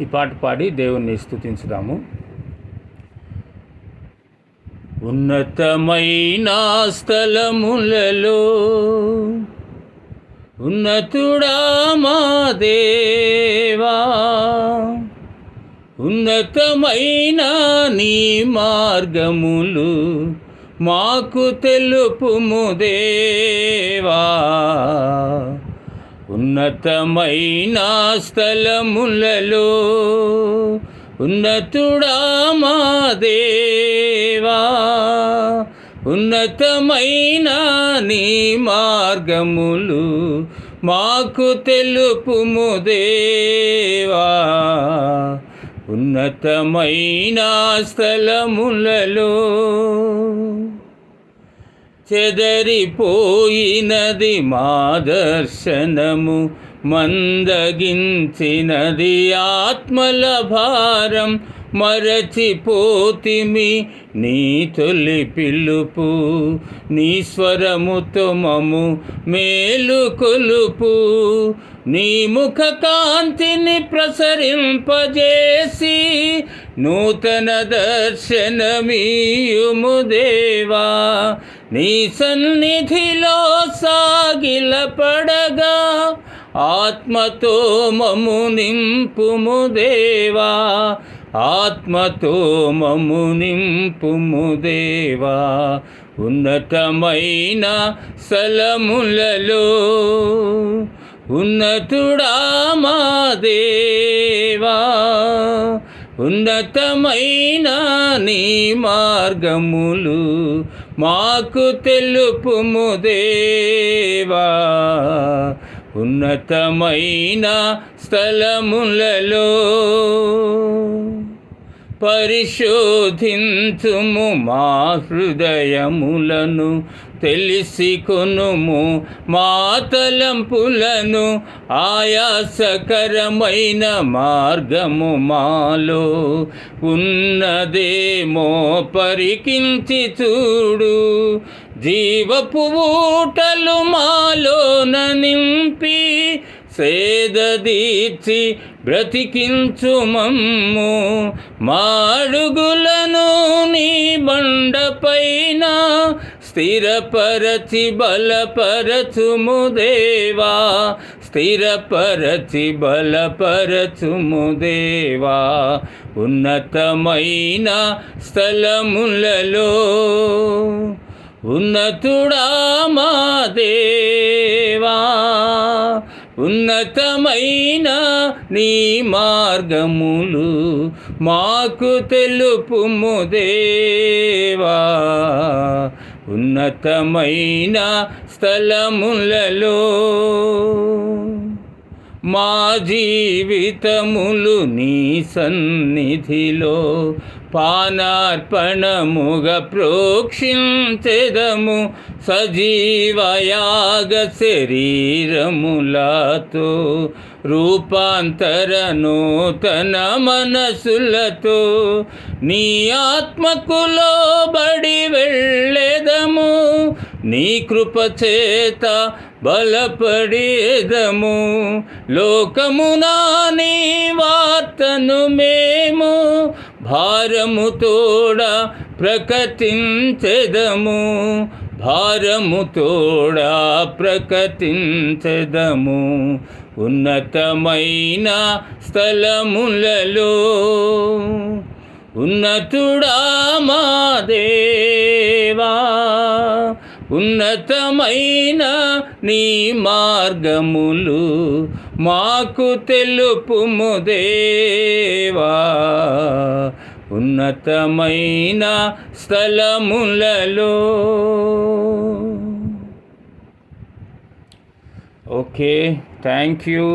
ఈ పాట పాడి దేవుణ్ణి స్థుతించుదాము ఉన్నతమైన స్థలములలో ఉన్నతుడా మా దేవా? ఉన్నతమైన నీ మార్గములు మాకు తెలుపుము దేవా? ఉన్నతమైన స్థలములలో ఉన్నతుడా మా దేవా? ఉన్నతమైన నీ మార్గములు మాకు తెలుపుము దేవా. ఉన్నతమైన స్థలములలో చెదరిపోయినది మా దర్శనము మందగించినది ఆత్మల భారం మరచిపోతిమి నీ తొలి పిలుపు. నీ స్వరముతో మము మేలు కొలుపు. నీ ముఖ కాంతిని ప్రసరింపజేసి నూతన దర్శనమీయుము దేవా. నీ సన్నిధిలో సాగిల పడగా ఆత్మతో మము నింపుము దేవా ఆత్మతో మము నింపుము దేవా ఉన్నతమైన సలములలో ఉన్నతుడా మా దేవా ఉన్నతమైన నీ మార్గములు మాకు తెలుపుము దేవా ఉన్నతమైన స్థలములలో. పరిశోధించుము మా హృదయములను తెలిసి కొనుము మా తలంపులను ఆయాసకరమైన మార్గము మాలో. ఉన్నదేమో పరికించి చూడు జీవపు ఊటలు మాలోన నింపి సేదదీర్చి బ్రతికించు మమ్ము మాడుగులను నీ బండపైన స్థిరపరచి బలపరచుము దేవా. స్థిరపరచి బలపరచుము దేవా. ఉన్నతమైన స్థలములలో ఉన్నతుడా మా దేవా. ఉన్నతమైన నీ మార్గములు మాకు తెలుపుము దేవా. ఉన్నతమైన స్థలములలో మా జీవితములు నీ సన్నిధిలో పానార్పణముగ ప్రోక్షించెదము సజీవయాగ శరీరములతో. రూపాంతర నూతన మనసులతో నీ ఆత్మకులో బడి వెళ్ళెదము నీ కృపచేత బలపడేదము. లోకమునా నీ వార్తను మేము భారము తోడ ప్రకటించెదము. భారము తోడ ఉన్నతమైన స్థలములలో ఉన్నతుడా మా దేవా. ఉన్నతమైన నీ మార్గములు మాకు తెలుపుము దేవా. ఉన్నతమైన స్థలములలో ఓకే థ్యాంక్ యూ